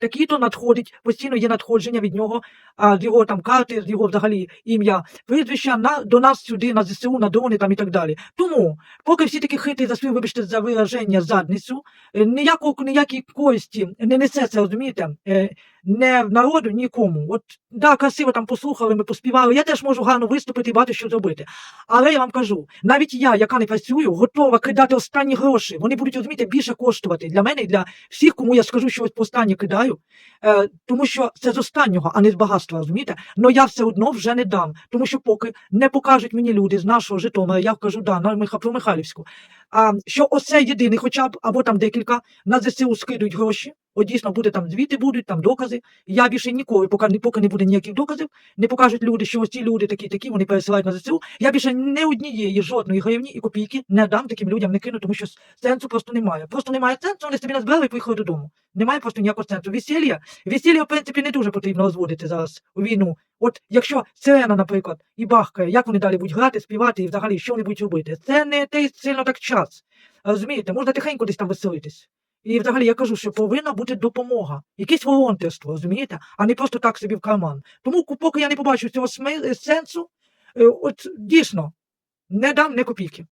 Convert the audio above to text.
такі-то надходить, постійно є надходження від нього, а, з його там карти, з його взагалі ім'я, прізвища на, до нас сюди, на ЗСУ, на дрони там і так далі. Тому, поки всі такі хити за свою, вибачте, за вираження задницю, е, ніякого, ніякої користі не несе це, розумієте, е, не народу нікому. От да, красиво там послухали, ми поспівали. Я теж можу гарно виступити і багато що зробити. Але я вам кажу, навіть я, яка не працюю, готова кидати останні гроші. Вони будуть розумієте, більше коштувати для мене і для всіх, кому я скажу, що ось останнє кидаю. Е, тому що це з останнього, а не з багатства, розумієте? Но я все одно вже не дам. Тому що поки не покажуть мені люди з нашого Житомира, я кажу, да, на Миха про Михайлівську. А що оце єдиний, хоча б або там декілька на ЗСУ скидують гроші. От дійсно буде там звіти, будуть там докази. Я більше ніколи, поки, поки не буде ніяких доказів, не покажуть люди, що ось ці люди такі, такі, вони пересилають на ЗСУ. Я більше не однієї жодної гривні і копійки не дам таким людям, не кину, тому що сенсу просто немає. Просто немає сенсу, вони собі назбирали і поїхали додому. Немає просто ніякого сенсу. Весілля, весілля, в принципі, не дуже потрібно розводити зараз у війну. От якщо сирена, наприклад, і бахкає, як вони далі будуть грати, співати і взагалі що вони будуть робити? Це не той сильно так час. Розумієте, можна тихенько десь там веселитись. І взагалі я кажу, що повинна бути допомога, якесь волонтерство, розумієте, а не просто так собі в карман. Тому поки я не побачу цього сенсу, е, от дійсно не дам не копійки.